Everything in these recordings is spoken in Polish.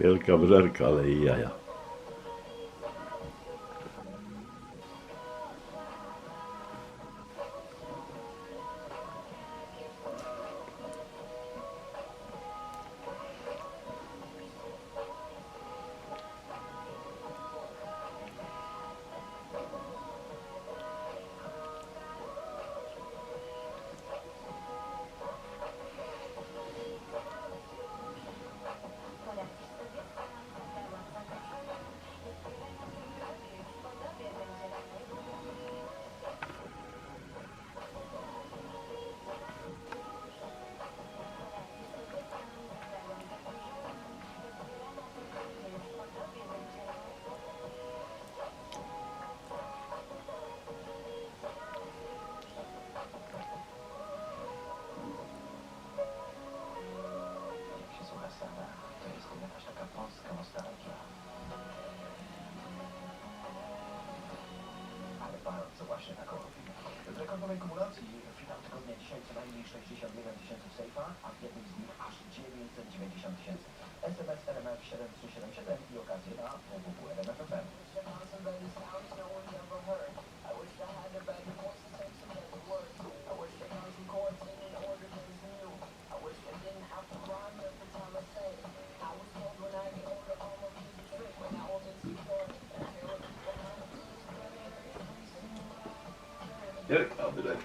Wielka wżerka, ale i jaja. właśnie taką W rekordowej kumulacji finał tygodnia dzisiaj co najmniej 61 tysięcy sejfa, a w jednym z nich aż 990 tysięcy. SMS RMF 7377 i okazje na www.rmf.pl. Direkt kaldırarak.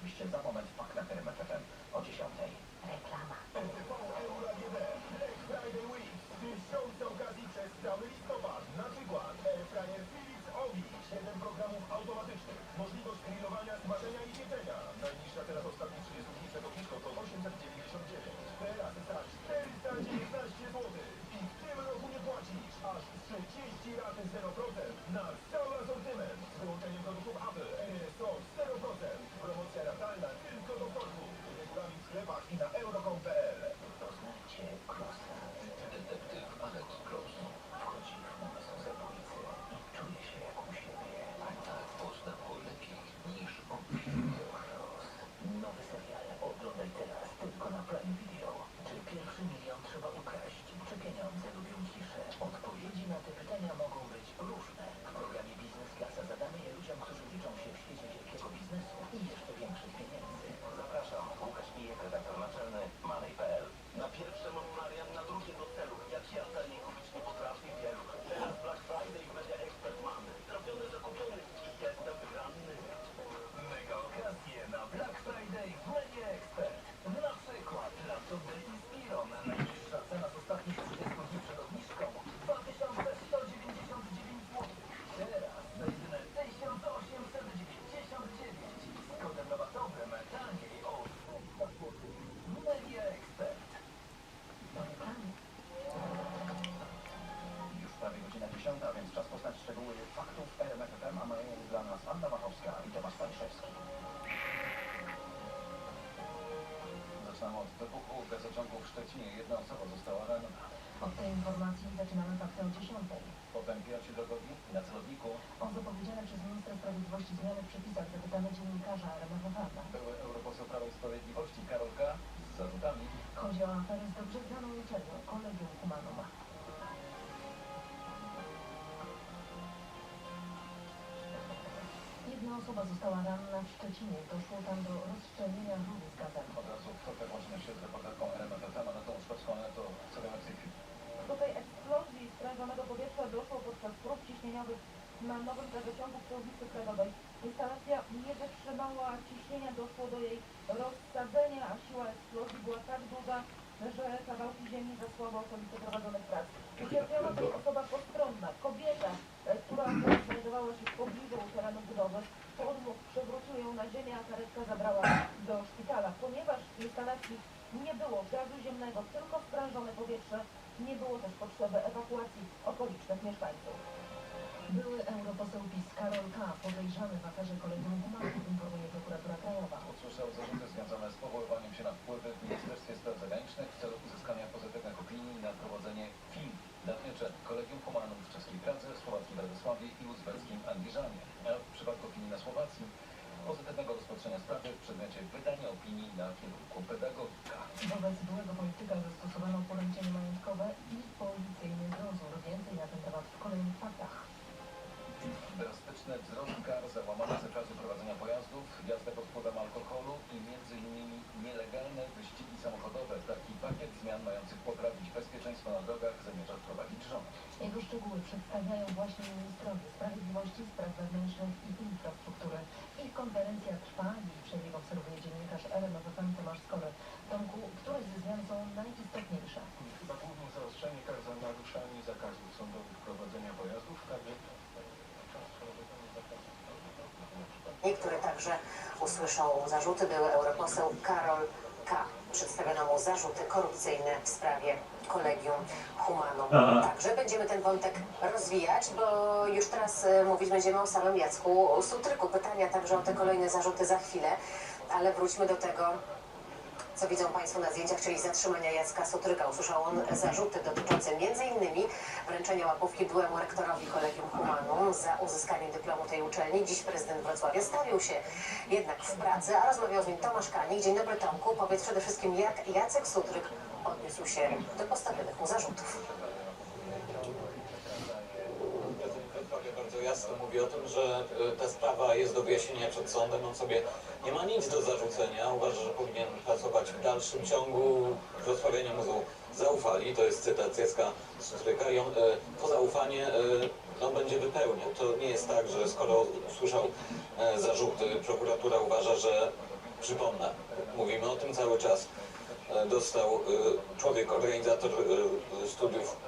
oczywiście zapomnę. Szczecinie. Jedna osoba została ranna. Od tej informacji zaczynamy faktę o 10. Potem pierwsi drogowi na celowniku O zapowiedziane przez ministra sprawiedliwości zmiany w przepisach zapytamy dziennikarza RMFFM. były europoseł Prawa i Sprawiedliwości Karol K. z zarzutami Chodzi o aferę z dobrze znaną uczelnią, Kolegium Humanum. Osoba została ranna w Szczecinie. Doszło tam do rozszczelnienia ruchu z gazem. od razu w kontakt łączymy się z reporterką RMFFM, Anatą Szkowską, to co wiemy w tej chwili. Do tej eksplozji sprężonego powietrza doszło podczas prób ciśnieniowych na nowym gazociągu przy ulicy Krajowej. Instalacja nie wytrzymała ciśnienia, doszło do jej rozsadzenia, a siła eksplozji była tak duża, że kawałki ziemi zasłały okolice prowadzonych prac. Ucierpiała też osoba postronna, kobieta, która znajdowała się w pobliżu terenu budowy. Podmuch przewrócił ją na ziemię, a karetka zabrała do szpitala. Ponieważ w instalacji nie było gazu ziemnego, tylko sprężone powietrze, nie było też potrzeby ewakuacji okolicznych mieszkańców. Były europoseł PiS Karol K. podejrzany w aferze Kolegium Humanum, informuje prokuratura krajowa. Usłyszał zarzuty związane polityka zastosowano poręczenie majątkowe i policyjny dozór. Więcej na ten temat w kolejnych faktach. Drastyczny wzrost kar przedstawiają właśnie ministrowie sprawiedliwości, spraw wewnętrznych i infrastruktury. Ich konferencja trwa i przebieg obserwuje dziennikarz RMFFM Tomasz Skory. Tomku, które ze zmian są najistotniejsze? Chyba głównie zaostrzenie kar za naruszanie zakazów sądowych prowadzenia pojazdów, także Niektóre także usłyszą zarzuty. Były europoseł Karol K. Przedstawiono mu zarzuty korupcyjne w sprawie Kolegium Aha. Także będziemy ten wątek rozwijać, bo już teraz e, mówić będziemy o samym Jacku Sutryku. Pytania także o te kolejne zarzuty za chwilę, ale wróćmy do tego, co widzą Państwo na zdjęciach, czyli zatrzymania Jacka Sutryka. Usłyszał on zarzuty dotyczące m.in. wręczenia łapówki byłemu rektorowi Kolegium Humanum za uzyskanie dyplomu tej uczelni. Dziś prezydent Wrocławia stawił się jednak w pracy, a rozmawiał z nim Tomasz Kanik. Dzień dobry Tomku. Powiedz przede wszystkim, jak Jacek Sutryk odniósł się do postawionych mu zarzutów. Bardzo jasno mówi o tym, że y, ta sprawa jest do wyjaśnienia przed sądem. On sobie nie ma nic do zarzucenia. Uważa, że powinien pracować w dalszym ciągu. Wrocławianie mu zaufali. To jest cytat Jacka Stryka. I on y, to zaufanie y, on będzie wypełniał. To nie jest tak, że skoro usłyszał zarzuty, prokuratura uważa, że przypomnę, mówimy o tym cały czas. Dostał człowiek, organizator studiów